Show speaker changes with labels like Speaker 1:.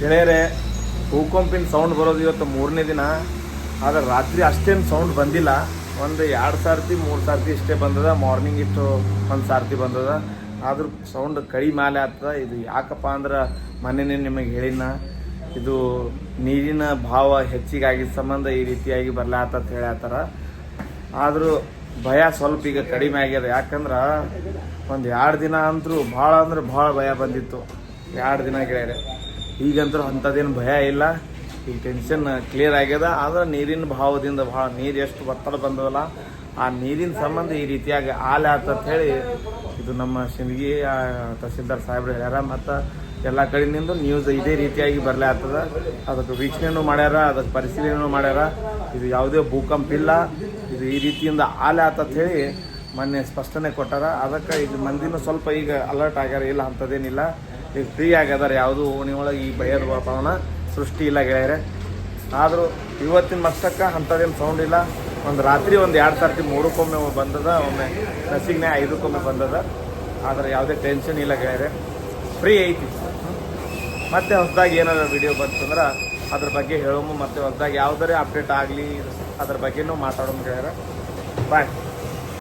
Speaker 1: ಗೆಳೆಯರೆ ಭೂಕಂಪಿನ ಸೌಂಡ್ ಬರೋದು ಇವತ್ತು ಮೂರನೇ ದಿನ. ಆದ್ರೆ ರಾತ್ರಿ ಅಷ್ಟೇನು ಸೌಂಡ್ ಬಂದಿಲ್ಲ. ಒಂದು ಎರಡು ಸಾರ್ತಿ, ಮೂರು ಸಾರ್ತಿ ಇಷ್ಟೇ ಬಂದದ. ಮಾರ್ನಿಂಗ್ ಇಷ್ಟು ಒಂದು ಸಾರ್ತಿ ಬಂದದ. ಆದರೂ ಸೌಂಡ್ ಕಡಿಮೆ ಮೇಲೆ ಆಗ್ತದ. ಇದು ಯಾಕಪ್ಪ ಅಂದ್ರೆ ಮೊನ್ನೆನೇ ನಿಮಗೆ ಹೇಳಿನ ಇದು ನೀರಿನ ಭಾವ ಹೆಚ್ಚಿಗೆ ಆಗಿದ್ದ ಸಂಬಂಧ ಈ ರೀತಿಯಾಗಿ ಬರ್ಲಾತ ಅಂತ ಹೇಳತ್ತಾರ ಆದರೂ ಭಯ ಸ್ವಲ್ಪ ಈಗ ಕಡಿಮೆ ಆಗ್ಯದ. ಯಾಕಂದ್ರೆ ಒಂದು ಎರಡು ದಿನ ಅಂತರೂ ಭಾಳ ಅಂದ್ರೆ ಭಾಳ ಭಯ ಬಂದಿತ್ತು. ಎರಡು ದಿನ ಗೆಳೆಯರೆ. ಈಗಂತೂ ಅಂಥದ್ದೇನು ಭಯ ಇಲ್ಲ. ಈಗ ಟೆನ್ಷನ್ ಕ್ಲಿಯರ್ ಆಗ್ಯದ. ಆದ್ರೆ ನೀರಿನ ಭಾವದಿಂದ ಭಾಳ ನೀರು ಎಷ್ಟು ಒತ್ತಡ ಬಂದದಲ್ಲ. ಆ ನೀರಿನ ಸಂಬಂಧ ಈ ರೀತಿಯಾಗಿ ಆಲೆ ಆತ ಅಂತ ಹೇಳಿ ಇದು ನಮ್ಮ ಸಿಂದಗಿ ತಹಸೀಲ್ದಾರ್ ಸಾಹೇಬ್ರು ಹೇಳ್ಯಾರ. ಮತ್ತು ಎಲ್ಲ ಕಡೆಯಿಂದ ನ್ಯೂಸ್ ಇದೇ ರೀತಿಯಾಗಿ ಬರಲೇ ಆಗ್ತದ. ಅದಕ್ಕೆ ವೀಕ್ಷಣೆನೂ ಮಾಡ್ಯಾರ, ಅದಕ್ಕೆ ಪರಿಶೀಲನೆನೂ ಮಾಡ್ಯಾರ. ಇದು ಯಾವುದೇ ಭೂಕಂಪ ಇಲ್ಲ. ಇದು ಈ ರೀತಿಯಿಂದ ಆಲೆ ಆತಂತ ಹೇಳಿ ಮೊನ್ನೆ ಸ್ಪಷ್ಟನೆ ಕೊಟ್ಟಾರ. ಅದಕ್ಕೆ ಇದು ಮಂದಿನೂ ಸ್ವಲ್ಪ ಈಗ ಅಲರ್ಟ್ ಆಗ್ಯಾರ. ಇಲ್ಲ ಅಂಥದ್ದೇನಿಲ್ಲ. ಈಗ ಫ್ರೀ ಆಗ್ಯದಾರ ಯಾವುದು ಒಳಗೆ ಈ ಭಯದ ವಾತಾವರಣ ಸೃಷ್ಟಿ ಇಲ್ಲ ಗೆಳೆಯರೆ. ಆದರೂ ಇವತ್ತಿನ ಮಷ್ಟಕ್ಕೆ ಅಂಥದ್ದೇನು ಸೌಂಡ್ ಇಲ್ಲ. ಒಂದು ರಾತ್ರಿ ಒಂದು ಎರಡು ಸರ್ತಿ ಮೂರಕ್ಕೊಮ್ಮೆ ಬಂದದ, ಒಮ್ಮೆ ನಸಿಗ್ನೆ ಐದಕ್ಕೊಮ್ಮೆ ಬಂದದ. ಆದರೆ ಯಾವುದೇ ಟೆನ್ಷನ್ ಇಲ್ಲ ಗೆಳೆಯರೆ. ಫ್ರೀ ಐತಿ. ಮತ್ತೆ ಹೊಸದಾಗಿ ಏನಾದ್ರು ವಿಡಿಯೋ ಬಂತಂದ್ರೆ ಅದ್ರ ಬಗ್ಗೆ ಹೇಳೋಮು, ಮತ್ತೆ ಹೊಸದಾಗಿ ಯಾವುದೇ ಅಪ್ಡೇಟ್ ಆಗಲಿ, ಅದ್ರ ಬಗ್ಗೆನೂ ಮಾತಾಡೋಣ ಗೆಳೆಯರೆ. ಬಾಯ್